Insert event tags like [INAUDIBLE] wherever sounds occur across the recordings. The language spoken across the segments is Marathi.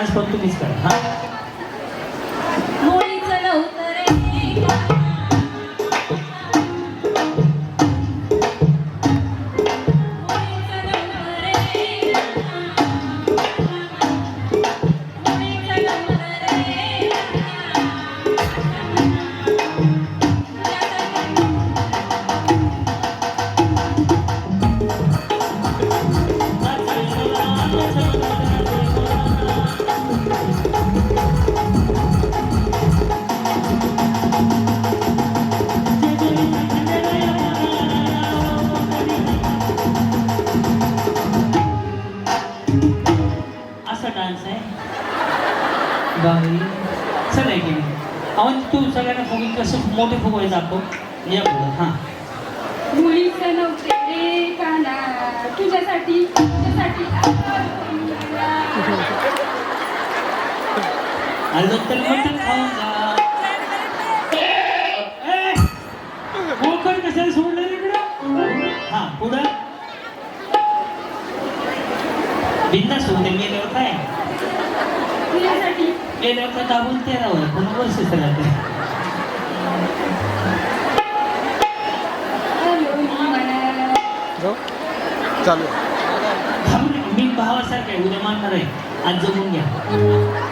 डान्स पण तुम्हीच करा हा तुझ्यासाठी तुझ्यासाठी आलं तर मटण खाऊन जा. ए! मोकळ कशाला सोडलं इकडं? हा पुढं. बिंदास होते गेल्यावर काय? तुझ्यासाठी. गेल्यावर तर दाबून तेरावर पुन्हा वर्ष राहते चालू. मी भावासारखं आहे. उद्या मानणार आहे आज जमून घ्या.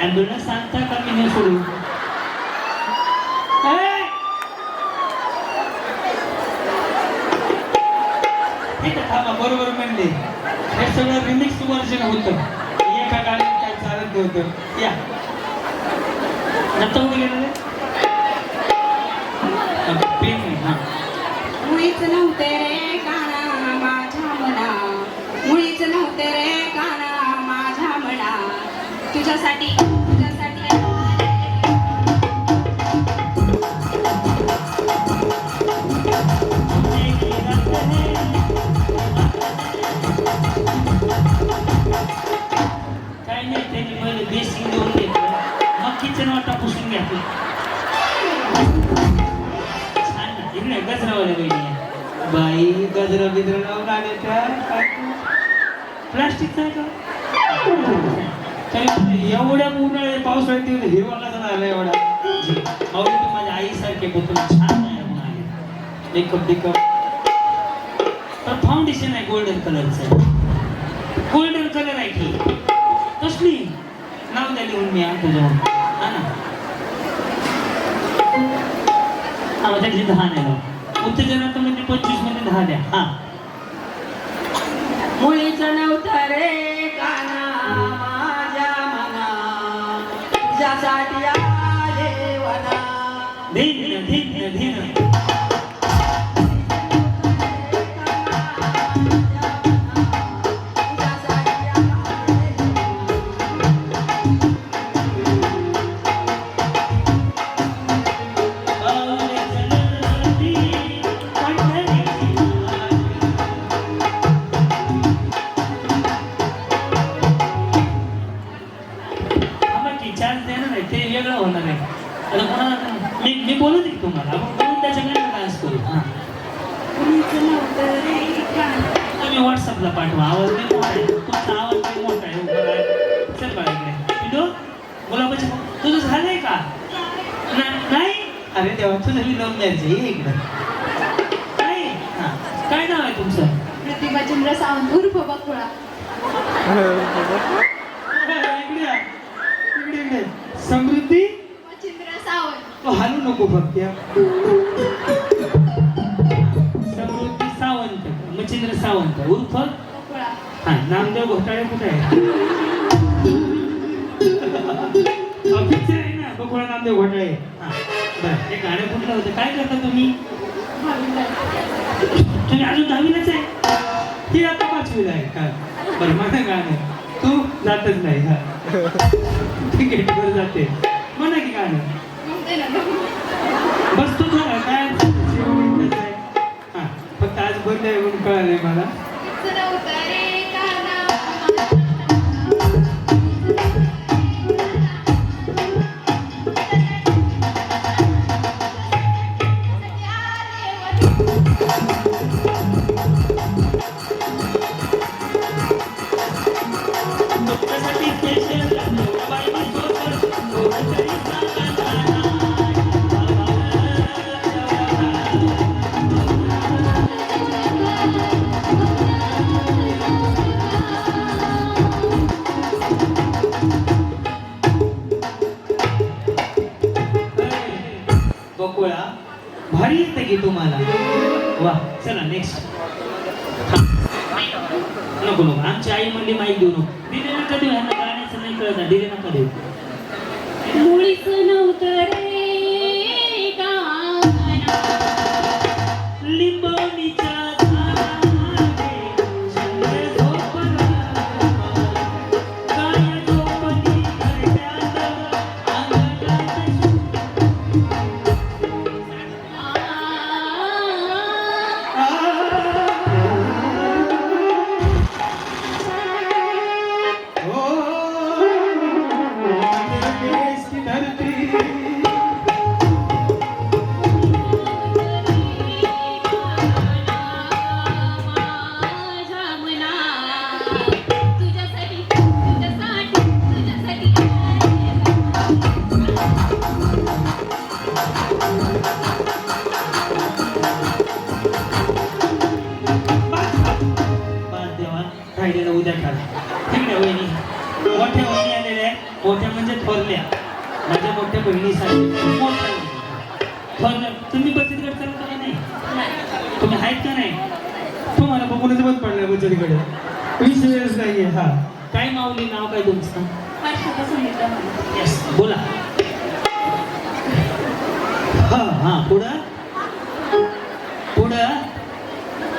ॲम्ब्युलन्स सांगता का मी नाही सोडू ठीक आहे थांबा बरोबर म्हणले. हे सगळं रिमिक्स वर्जन होतं एका गाडीत काय चालत होतं या. नंतर कुठे गेलेले? पेन आहे हां. मुळीच नव्हते रे काना माझ्या मना. मुळीच नव्हते रे काना माझ्या मना. तुझ्यासाठी बाई गजरा बिजरा लावून आले त्या प्लास्टिकचा आहे का? एवढ्या उन्हाळे पावसाळ्यात येऊन हिरवा कसा झाला एवढा. माऊली तू माझ्या आईसारखे पण छान आहे म्हणून मेकअप बिकअप. तर फाउंडेशन आहे गोल्डन कलरचं गोल्डन कलर आहे की. कसली नाव द्या लिहून मी तुझ्यावर. हा ना? हा म्हणजे दहा नाही लाव उत्तेजनात म्हणजे पंचवीसमध्ये दहा द्या. हा. मुलीचं नव्हतं रे काना माझ्या मना. ज्यासाठी बोलत आहे तुम्हाला. आपण बोलून त्याच्याकडे डान्स करू? हा. तुम्ही व्हॉट्सअपला पाठवा. आवाज नाही मोठा आहे. तुमचा आवाज नाही मोठा आहे. उभा आहे चल बाळा इकडे. पिलो गुलाबाचे तुझं झालंय का? नाही? अरे देवा तुझं मी लव्ह मॅरेज आहे ये इकडं. नाही? हा. काय नाव आहे तुमचं? प्रतिभा चंद्र सावंत उर्फ बकुळा. [LAUGHS] इकडे या. इकडे इकडे. समृद्धी? तो हालू नको भक्त्या. समृद्धी सावंत मच्छिंद्र सावंत उर्फ? हा नामदेव घोटाळे कुठे आहे पिक्चर आहे ना बकुळा नामदेव घोटाळे. बरं हे गाणं कुठलं होतं? काय करता तुम्ही? तुम्ही अजून दहावीलाच आहे? ती आता पाचवीला आहे का? बरं माझं गाणं तू जातच नाही हा. ठीक आहे बरं जाते. म्हणा की गाणं. बस तू खरं काय. हा फक्त आज बंद आहे म्हणून कळालंय मला. तुमच्यासाठी special भारी येतं की तुम्हाला. वा चला नेक्स्ट नको नको आमची आई म्हणली माईक देऊ नको. दिले नका देऊ ह्यांना गाण्याचं नाही कळत. दिले नका देऊ राहिलेलं उद्या ठर ठीक आहे वहिनी. मोठ्या वहिनी आलेल्या आहे मोठ्या म्हणजे थोरल्या. माझ्या मोठ्या बहिणीसाठी मोठ्या. थोरल्या. तुम्ही बचत गट चालवता का नाही? तुम्ही आहेत का नाही? तुम्हाला बघूनच बंद पडलं बचतकडे विषयच नाहीये. हा. काय माऊली नाव काय तुमचं? बोला. हा हा पुढं? पुढं?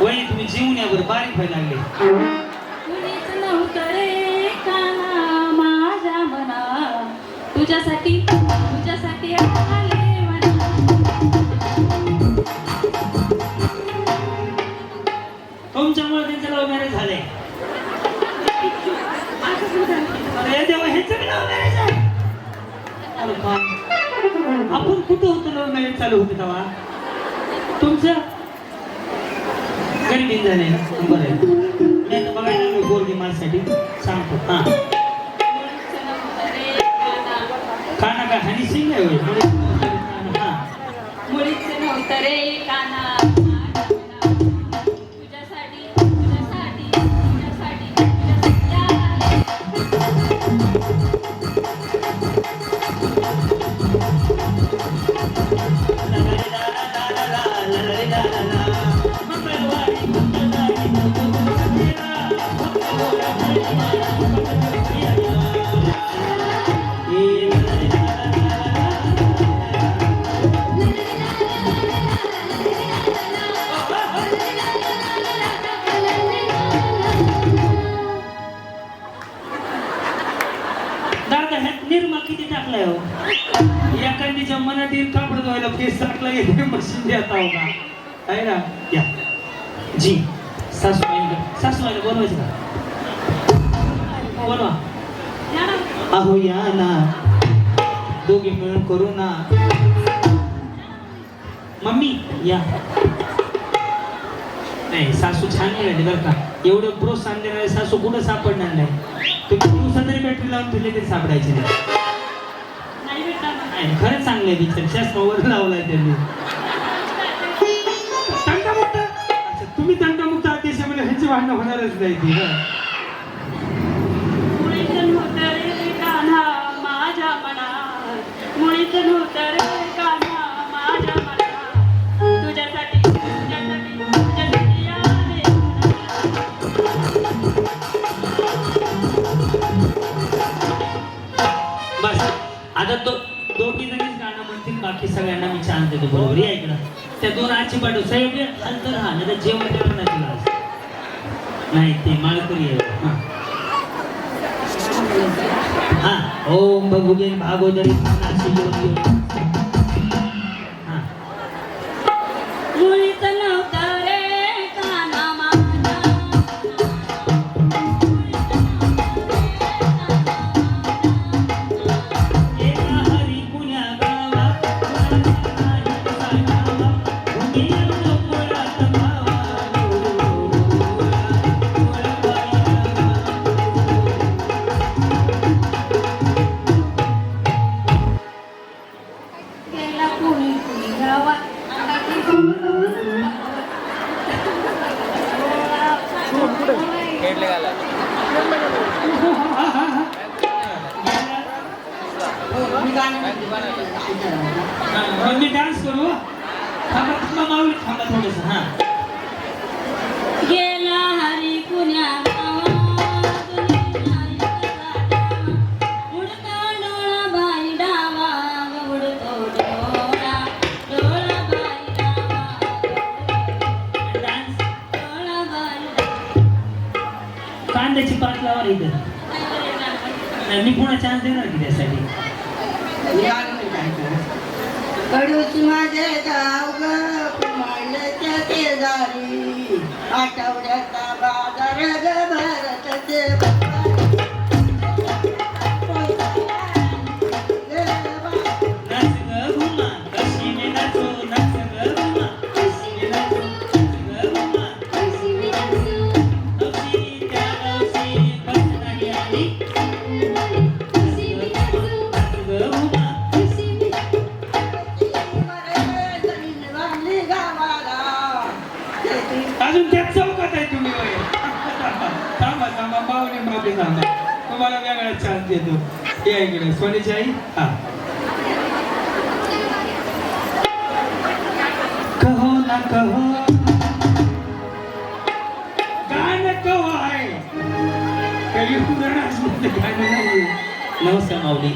वहिनी तुम्ही बरं बारीक व्हायला लागले. माझ्या मना. तुझ्यासाठी तुझ्यासाठी तुमच्यामुळे त्यांचं लव्ह मॅरेज झालंय. [LAUGHS] अरे देवा लव्ह मॅरेज आहे? आपण कुठं होतो लव्ह मॅरेज चालू होते तेव्हा? तुमचं? कधी झाले ना बरं आहे. नाही तर बघायला लागलो गोरगी माझ्यासाठी. सांगतो. हा. काना खाना का हनी सिंग आहे होय. हा. मुळीच नव्हतं रे काना. जी. सासूबाईला सासूबाईला बोलवायचं का? बोलवा. अहो या ना. दोघे मिळून करू ना. मम्मी या. नाही सासू छान मिळाली बरं का. एवढं प्रोत्साहन देणारे सासू कुठं सापडणार नाही. तुम्ही दिवसा तरी बॅटरी लावून ठेवले तरी सापडायचे नाही. खरंच चांगलं आहे चष्मावर लावलाय त्यांनी. कोणाची भांडणं होणारच नाही ती बस. आता तो गाणं म्हणतील बाकी सगळ्यांना मी छान देतो बरोबर? या इकडं. त्या दोन आजी पाठव साहेब अंतर हा नाही तर जेवण नाही ते माळकरी आहे हा हा ओम भगुगे भागोदरी देतो या इकडे सोनीची आई हा कहो ना कहो गाणं कहो आहे कधी पुराणामध्ये गाणं नाही नमस्कार माऊली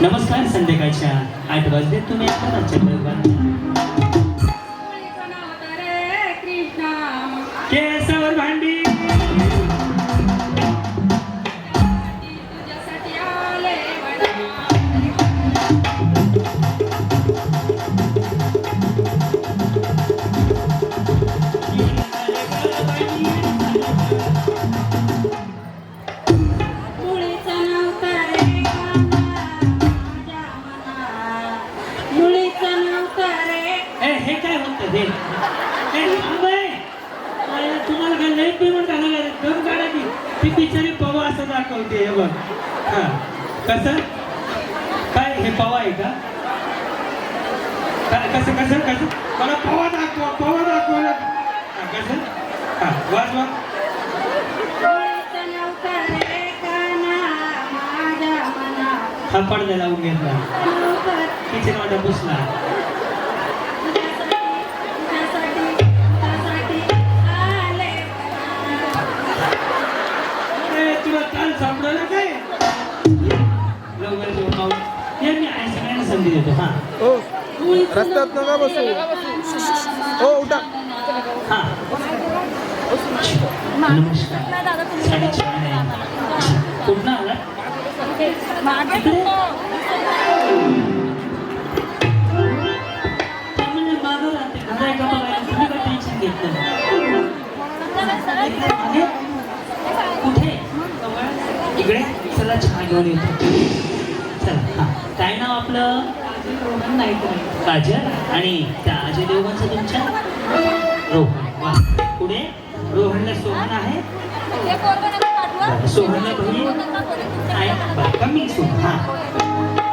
नमस्कार संध्याकाळच्या आठ वाजले तुम्ही आमच्या बरोबर पवा हे बघ. हा. कसं? काय हे पवा आहे का? काय कसं कसं कसं? मला पवा दाखवा पवा दाखवलं हा, कसं? हा वाज वाज हा पडदा लावून घेतला किचन वाटा पुसला. सापडलं काय? लवकर मी आई सगळ्यांना संधी देतो. हा. हो. रस्त्यात नका बसू. हो उठा. हा. नमस्कार. आला? मागं राहते. बघायला तुम्ही टेन्शन? इकडे चला चहा घेऊन येतो. चला हा. काय नाव आपलं? काजल. आणि त्या अजय देवगणचं तुमच्या? रोहन. वा. पुढे? रोहनला सोहन आहे. सोहनला बहीण आहे. कमी सोहन? हा.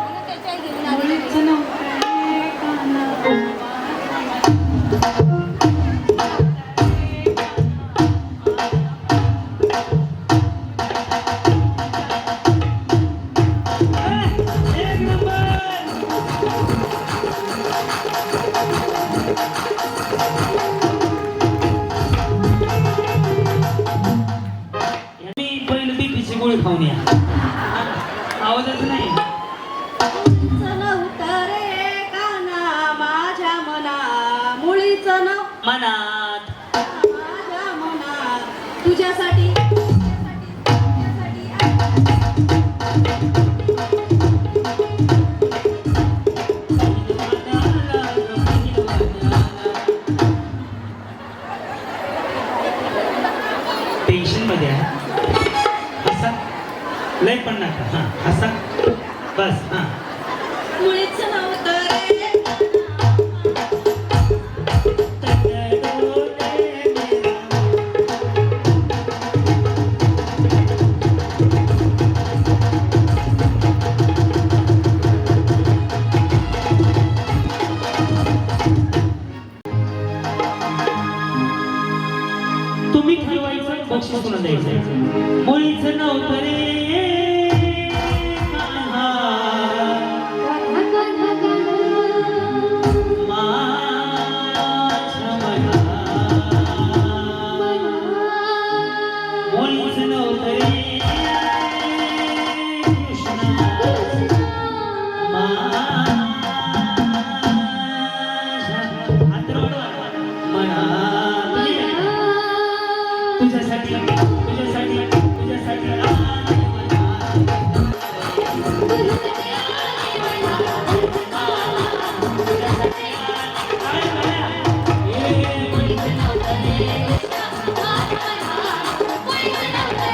पण नका. हा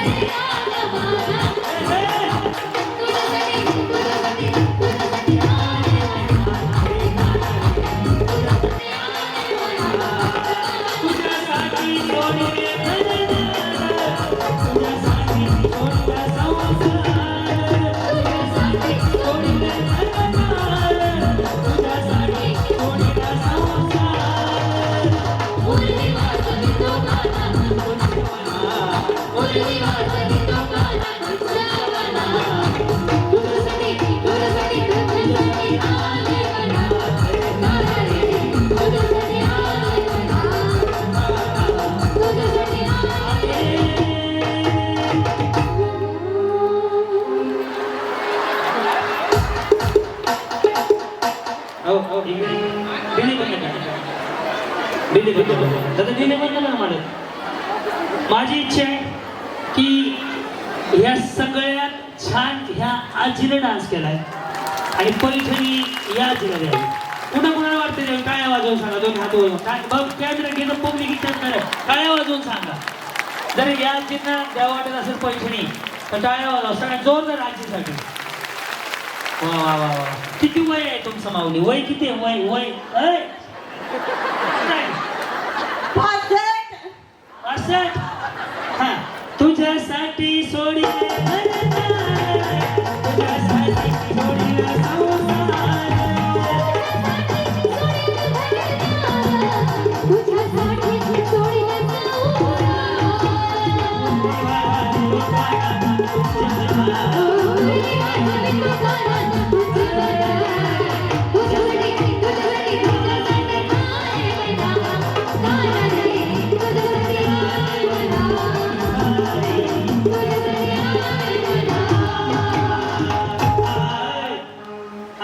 तुझ्यासाठी बघ कॅमेरा घेणं पब्लिक विचार काय वाजवून सांगा. जर या आजींना द्यावं वाटत असेल पैठणी तर टाळ्या वाजवा. सगळ्यात जोरदार आजीसाठी वा वा वा वा. किती वय आहे तुमचं माऊली? वय किती आहे? वय वय ऐ! काय?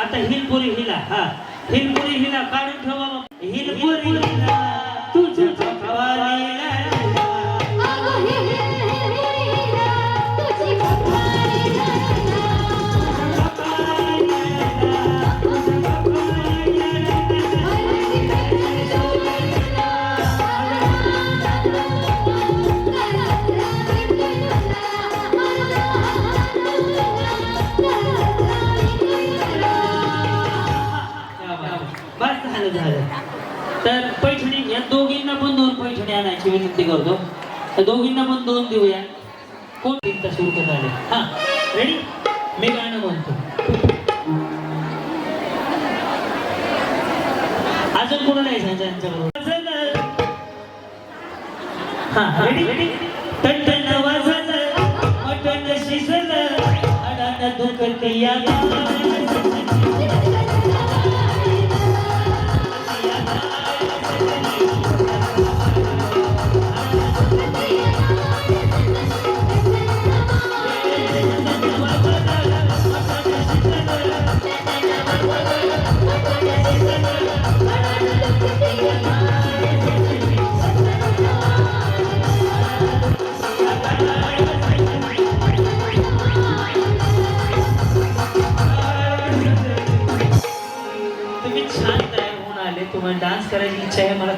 आता हिलपुरी हिला हा. हिलपुरी हिला काढून ठेवा हिलपुरी हिला. विनंती करतो. त्या दोघींना पण दोन देऊया. कोण चिंता सुरू झाले हा रेडी मी गाणं म्हणतो. अजून कोणाला यायचं यांच्याबरोबर हा रेडी रेडी टन वाजलं. मटण शिजलं. अडान दुखत या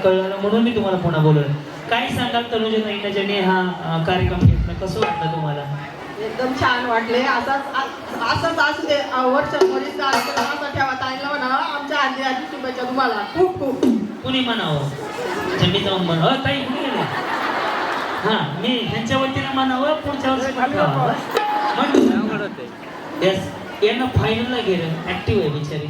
कळलं म्हणून मी तुम्हाला पुन्हा बोलवलं. काय सांगाल तनुजा ताईंना ज्यांनी हा कार्यक्रम घेतला? कसं वाटलं तुम्हाला? एकदम छान वाटले. असाच असंच असू दे कार्यक्रम असा ठेवा. ताईला म्हणा आमच्या आजी आजी शुभेच्छा तुम्हाला. खूप खूप. कुणी म्हणावं? मी जाऊन म्हणा अ, ताई कुणी हा मी ह्यांच्या वतीनं म्हणावं पुढच्या वर्षी म्हणावं. येस यांना फायनलला गेलं ऍक्टिव्ह आहे बिचारी.